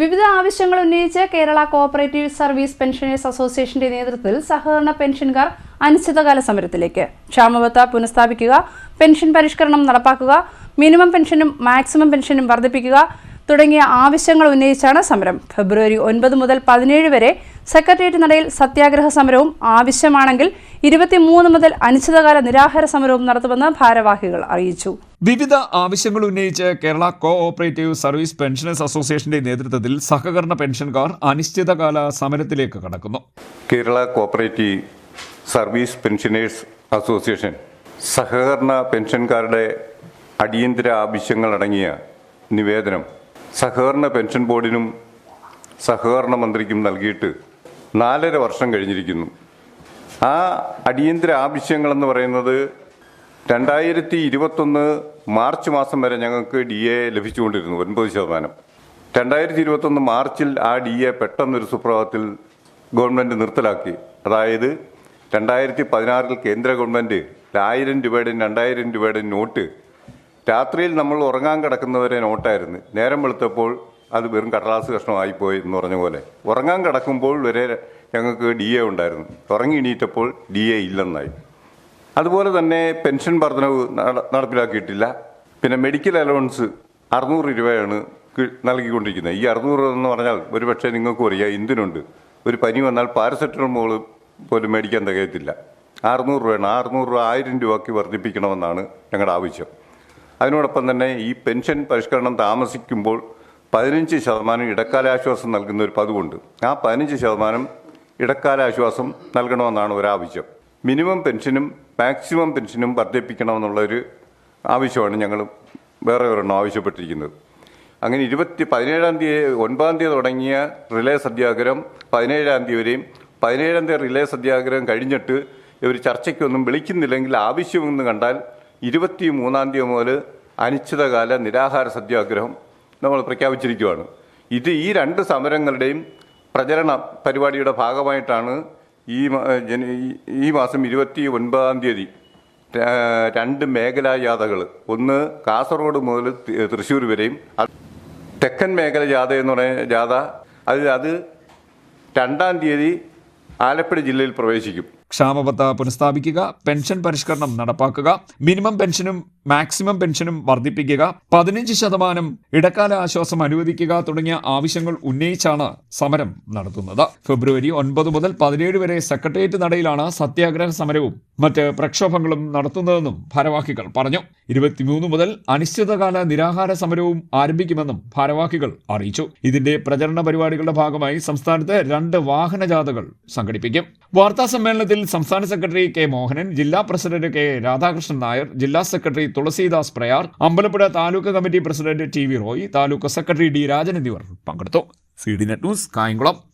വിവിധ ആവശ്യങ്ങൾ ഉന്നയിച്ച് കേരള കോഓപ്പറേറ്റീവ് സർവീസ് പെൻഷനേഴ്സ് അസോസിയേഷന്റെ നേതൃത്വത്തിൽ സഹകരണ പെൻഷൻകാർ അനിശ്ചിതകാല സമരത്തിലേക്ക്. ക്ഷാമബത്ത പുനഃസ്ഥാപിക്കുക പെൻഷൻ പരിഷ്കരണം നടപ്പാക്കുക മിനിമം പെൻഷനും മാക്സിമം പെൻഷനും വർദ്ധിപ്പിക്കുക തുടങ്ങിയ ആവശ്യങ്ങൾ ഉന്നയിച്ചാണ് സമരം. ഫെബ്രുവരി ഒൻപത് മുതൽ പതിനേഴ് വരെ സെക്രട്ടേറിയറ്റ് നടയിൽ സത്യാഗ്രഹ സമരവും ആവശ്യമാണെങ്കിൽ ഇരുപത്തിമൂന്ന് മുതൽ അനിശ്ചിതകാല നിരാഹാര സമരവും നടത്തുമെന്ന് ഭാരവാഹികൾ അറിയിച്ചു. വിവിധ ആവശ്യങ്ങൾ ഉന്നയിച്ച് Kerala cooperative service pensioners അസോസിയേഷന്റെ നേതൃത്വത്തിൽ സഹകരണ പെൻഷൻകാർ അനിശ്ചിതകാല സമരത്തിലേക്ക് കടക്കുന്നു. Kerala cooperative service pensioners association സഹകരണ പെൻഷൻകാരുടെ അടിയന്തര ആവശ്യങ്ങൾ ആവശ്യങ്ങളടങ്ങിയ നിവേദനം സഹകരണ പെൻഷൻ ബോർഡിനും സഹകരണ മന്ത്രിക്കും നൽകിയിട്ട് നാലര വർഷം കഴിഞ്ഞിരിക്കുന്നു. ആ അടിയന്തര ആവശ്യങ്ങളെന്ന് പറയുന്നത് രണ്ടായിരത്തി ഇരുപത്തൊന്ന് മാർച്ച് മാസം വരെ ഞങ്ങൾക്ക് ഡി എ ലഭിച്ചുകൊണ്ടിരുന്നു ഒൻപത് ശതമാനം. രണ്ടായിരത്തി ഇരുപത്തൊന്ന് മാർച്ചിൽ ആ ഡി എ പെട്ടെന്നൊരു സുപ്രഭാതത്തിൽ ഗവൺമെന്റ് നിർത്തലാക്കി. അതായത് രണ്ടായിരത്തി പതിനാറിൽ കേന്ദ്ര ഗവൺമെന്റ് ആയിരം രൂപയുടെ രണ്ടായിരം രൂപയുടെ നോട്ട് രാത്രിയിൽ നമ്മൾ ഉറങ്ങാൻ കിടക്കുന്നവരെ നോട്ടായിരുന്നു. നേരം വെളുത്തപ്പോൾ അത് വെറും കടലാസ് കഷ്ണമായിപ്പോയി എന്ന് പറഞ്ഞ പോലെ. ഉറങ്ങാൻ കിടക്കുമ്പോൾ വരെ ഞങ്ങൾക്ക് ഡി എ ഉണ്ടായിരുന്നു. ഉറങ്ങി എണീറ്റപ്പോൾ ഡി എ ഇല്ലെന്നായി. അതുപോലെ തന്നെ പെൻഷൻ വർധനവ് നടപ്പിലാക്കിയിട്ടില്ല. പിന്നെ മെഡിക്കൽ അലവൻസ് അറുന്നൂറ് രൂപയാണ് നൽകിക്കൊണ്ടിരിക്കുന്നത്. ഈ അറുന്നൂറ് എന്ന് പറഞ്ഞാൽ ഒരു പക്ഷേ നിങ്ങൾക്കും അറിയാം എന്തിനുണ്ട്? ഒരു പനി വന്നാൽ പാരസെറ്റമോൾ പോലും മേടിക്കാൻ തികയത്തില്ല. അറുന്നൂറ് രൂപയാണ്. അറുന്നൂറ് രൂപ ആയിരം രൂപയ്ക്ക് വർദ്ധിപ്പിക്കണമെന്നാണ് ഞങ്ങളുടെ ആവശ്യം. അതിനോടൊപ്പം തന്നെ ഈ പെൻഷൻ പരിഷ്കരണം താമസിക്കുമ്പോൾ പതിനഞ്ച് ശതമാനം ഇടക്കാലാശ്വാസം നൽകുന്ന ഒരു പതിവുണ്ട്. ആ പതിനഞ്ച് ശതമാനം ഇടക്കാലാശ്വാസം നൽകണമെന്നാണ് ഒരാവശ്യം. മിനിമം പെൻഷനും മാക്സിമം പെൻഷനും വർദ്ധിപ്പിക്കണമെന്നുള്ളൊരു ആവശ്യമാണ് ഞങ്ങൾ വേറെ ഒരെണ്ണം ആവശ്യപ്പെട്ടിരിക്കുന്നത്. അങ്ങനെ ഇരുപത്തി പതിനേഴാം തീയതി ഒൻപതാം തീയതി തുടങ്ങിയ റിലേ സത്യാഗ്രഹം പതിനേഴാം തീയതി വരെയും പതിനേഴാം തീയതി റിലേ സത്യാഗ്രഹം കഴിഞ്ഞിട്ട് ഇവർ ചർച്ചയ്ക്കൊന്നും വിളിക്കുന്നില്ലെങ്കിൽ ആവശ്യമെന്ന് കണ്ടാൽ ഇരുപത്തി മൂന്നാം തീയതി മുതൽ അനിശ്ചിതകാല നിരാഹാര സത്യാഗ്രഹം നമ്മൾ പ്രഖ്യാപിച്ചിരിക്കുകയാണ് ഇത് ഈ രണ്ട് സമരങ്ങളുടെയും പ്രചരണ പരിപാടിയുടെ ഭാഗമായിട്ടാണ് ഈ ഈ- മാസം ഇരുപത്തി ഒൻപതാം തീയതി രണ്ട് മേഖലാ ജാഥകൾ. ഒന്ന് കാസർഗോഡ് മുതൽ തൃശ്ശൂർ വരെയും. തെക്കൻ മേഖല ജാഥ എന്ന് പറയുന്ന ജാഥ. അത് അത് രണ്ടാം തീയതി ആലപ്പുഴ ജില്ലയിൽ പ്രവേശിക്കും. ക്ഷാമബത്ത പുനഃസ്ഥാപിക്കുക പെൻഷൻ പരിഷ്കരണം നടപ്പാക്കുക മിനിമം പെൻഷനും മാക്സിമം പെൻഷനും വർദ്ധിപ്പിക്കുക പതിനഞ്ച് ശതമാനം ഇടക്കാല ആശ്വാസം അനുവദിക്കുക തുടങ്ങിയ ആവശ്യങ്ങൾ ഉന്നയിച്ചാണ് സമരം നടത്തുന്നത്. ഫെബ്രുവരി ഒൻപത് മുതൽ പതിനേഴ് വരെ സെക്രട്ടേറിയറ്റ് നടയിലാണ് സത്യാഗ്രഹ സമരവും മറ്റ് പ്രക്ഷോഭങ്ങളും നടത്തുന്നതെന്നും ഭാരവാഹികൾ പറഞ്ഞു. ഇരുപത്തിമൂന്ന് മുതൽ അനിശ്ചിതകാല നിരാഹാര സമരവും ആരംഭിക്കുമെന്നും ഭാരവാഹികൾ അറിയിച്ചു. ഇതിന്റെ പ്രചരണ പരിപാടികളുടെ ഭാഗമായി സംസ്ഥാനത്ത് രണ്ട് വാഹന ജാഥകൾ സംഘടിപ്പിക്കും. വാർത്താ സമ്മേളനത്തിൽ സംസ്ഥാന സെക്രട്ടറി കെ മോഹനൻ ജില്ലാ പ്രസിഡന്റ് കെ രാധാകൃഷ്ണൻ നായർ ജില്ലാ secretary Thulasidas Prayar Ambalappuzha taluk committee president T V Roy taluk secretary D Rajan എന്നിവർ പങ്കെടുത്തു. C D net news Kayamkulam.